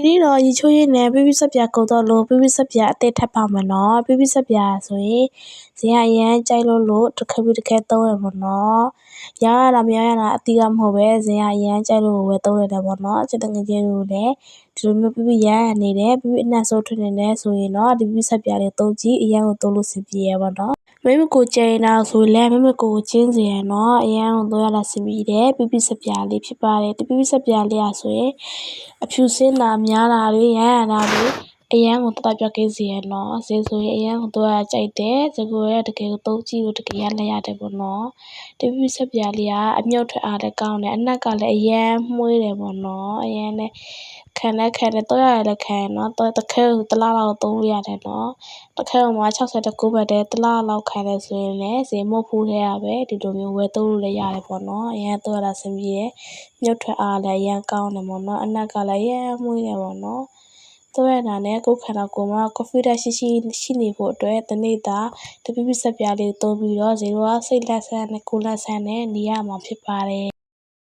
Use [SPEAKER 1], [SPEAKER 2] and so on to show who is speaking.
[SPEAKER 1] ဒီနေ့တော့ရေချိုးရင်းနဲ့ပြပြဆက်ပြကုန်တော့လို့ပြပြဆက်ပြအသေးထပ်ပါမယ်နော်ပြပြဆက်ပြဆိုရင်ဇင်ကအရန်ကြိုက်လို့လို့တစ်ခါပြီးတစ်ခါသုံးရပါတော့ရရတာမရရတာအတိကမဟုတ်ပဲဇင်ကအရန်ကြိုက်လို့ဝယ်သုံးရတယ်ပေါ့နော်ချက်တငယ်ချင်းတို့လည်း ဒီလိုမျိုးပြပြရရနေတယ်ပြပြအနှံ့ဆိုးထွက်နေတယ်ဆိုရင်တော့ဒီပြဆက်ပြလေးသုံးကြည့်အရန်ကိုသုံးလို့စင်ပြေရပါတော့မိမကိုကြိန်တာဆိုလည်းမိမကိုကိုချင်းစီရနော်အရန်ကိုသုံးရတာစင်ပြေတယ်ပြပြဆက်ပြလေးဖြစ်ပါတယ်ဒီပြပြဆက်ပြလေးอ่ะဆိုရင်အဖြူစင်းတာများတာတွေရရတာတွေအရန်ကိုတတပြကင်းစီရနော်ဈေးဆိုရင်အရန်ကိုသုံးရကြိုက်တယ်ဈေးကိုရတကယ်ကိုသုံးကြည့်လို့တကယ်ရလက်ရတယ်ပေါ့နော် ဒီပြပြဆက်ပြလေးကအမြုပ်ထွက်အားလည်းကောင်းတယ်အနက်ကလည်းအရန်မှုေးတယ်ပေါ့နော်အရန်နဲ့ခံလက်ခံတယ်တော့ရလည်းခံနော်တော့တစ်ခဲကိုတစ်လားလောက်သုံးလို့ရတယ်နော်တစ်ခဲကိုမှ69ဘတ်တည်းတစ်လားလောက်ခံတယ်ဆိုရင်လည်းဈေးမုတ်ဖူးထဲရပဲဒီလိုမျိုးဝယ်သုံးလို့လည်းရတယ်ပေါ့နော်အရန်တော့ရတာစင်ပြေတယ်မြုပ်ထွက်အားလည်းအရန်ကောင်းတယ်ပေါ့နော်အနက်ကလည်းအရန်မှုေးတယ်ပေါ့နော် တော့ရတာနဲ့ ကိုယ်ခန္ဓာကိုယ်မှာ confidence ရှိရှိရှိနေဖို့အတွက်တနေ့တာတပိပိဆက်ပြားလေးသုံးပြီးတော့ ဇီရိုကစိတ်လက်ဆန်းနဲ့ကိုယ်လက်ဆန်းနဲ့ နေရမှာဖြစ်ပါတယ်